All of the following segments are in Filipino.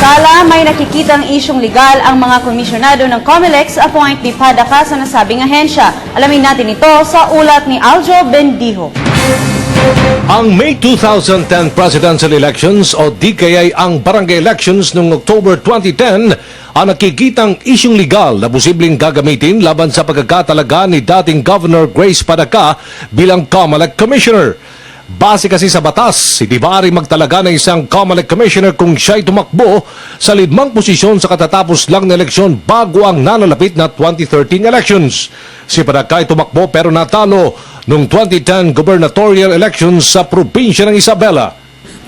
Samantala, may nakikitang isyong legal ang mga komisyonado ng COMELEC sa appoint ni Padaka sa nasabing ahensya. Alamin natin ito sa ulat ni Aljo Bendijo. Ang May 2010 presidential elections o di kaya'y ang barangay elections noong October 2010 ang nakikitang isyong legal na posibleng gagamitin laban sa pagkakatalaga ni dating Governor Grace Padaka bilang COMELEC Commissioner. Base kasi sa batas, hindi maaari magtalaga ng isang COMELEC Commissioner kung siya'y tumakbo sa limang posisyon sa katatapos lang na eleksyon bago ang nanalapit na 2013 elections. Si Padaka ay tumakbo pero natalo noong 2010 gubernatorial elections sa probinsya ng Isabela.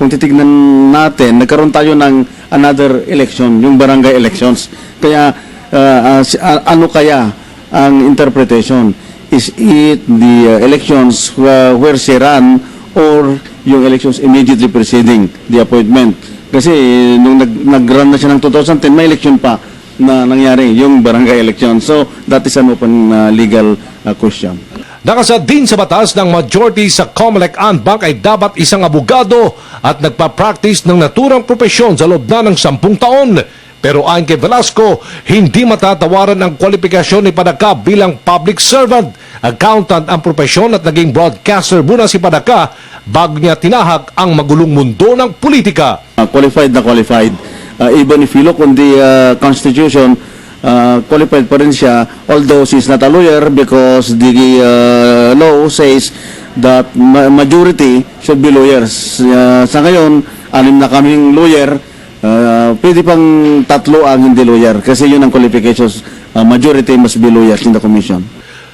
kung titignan natin, nagkaroon tayo ng another election, yung barangay elections. Kaya, uh, uh, si- uh, ano kaya ang interpretation? Is it the uh, elections uh, where she ran or yung elections immediately preceding the appointment? Kasi nung nag, nag-run na siya ng 2010, may election pa na nangyari, yung barangay election. So, that is an open uh, legal uh, question. Nakasad din sa batas ng majority sa COMELEC and Bank ay dapat isang abogado at nagpa-practice ng naturang propesyon sa loob na ng sampung taon. Pero ayon kay Velasco, hindi matatawaran ang kwalifikasyon ni Padaka bilang public servant. Accountant ang propesyon at naging broadcaster muna si Padaka bago niya tinahak ang magulong mundo ng politika. uh, qualified na qualified. Uh, even if you look on the uh, Constitution, uh, qualified pa rin siya, although she's not a lawyer because the uh, law says that ma- majority should be lawyers. Uh, sa ngayon, anim na kaming lawyer, uh, pwede pang tatlo ang hindi lawyer kasi yun ang qualifications. Uh, majority must be lawyers in the commission.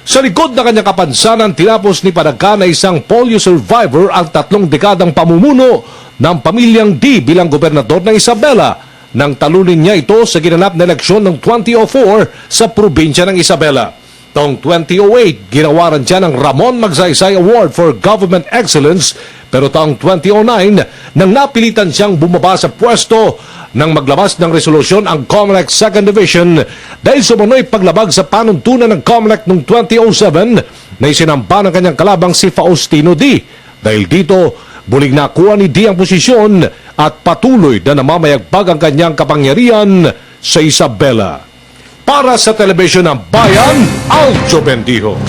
Sa likod na kanyang kapansanan, tinapos ni Padagka na isang polio survivor ang tatlong dekadang pamumuno ng pamilyang D bilang gobernador ng Isabela nang talunin niya ito sa ginanap na eleksyon ng 2004 sa probinsya ng Isabela. Taong 2008, ginawaran siya ng Ramon Magsaysay Award for Government Excellence pero taong 2009, nang napilitan siyang bumaba sa pwesto nang maglabas ng resolusyon ang COMELEC 2nd Division dahil sumano'y paglabag sa panuntunan ng COMELEC noong 2007 na isinampa ng kanyang kalabang si Faustino D. Dahil dito, bulig nakuha ni D ang posisyon at patuloy na namamayagpag ang kanyang kapangyarihan sa Isabela. Para sa telebisyon ng Bayan, Aljo Bendijo.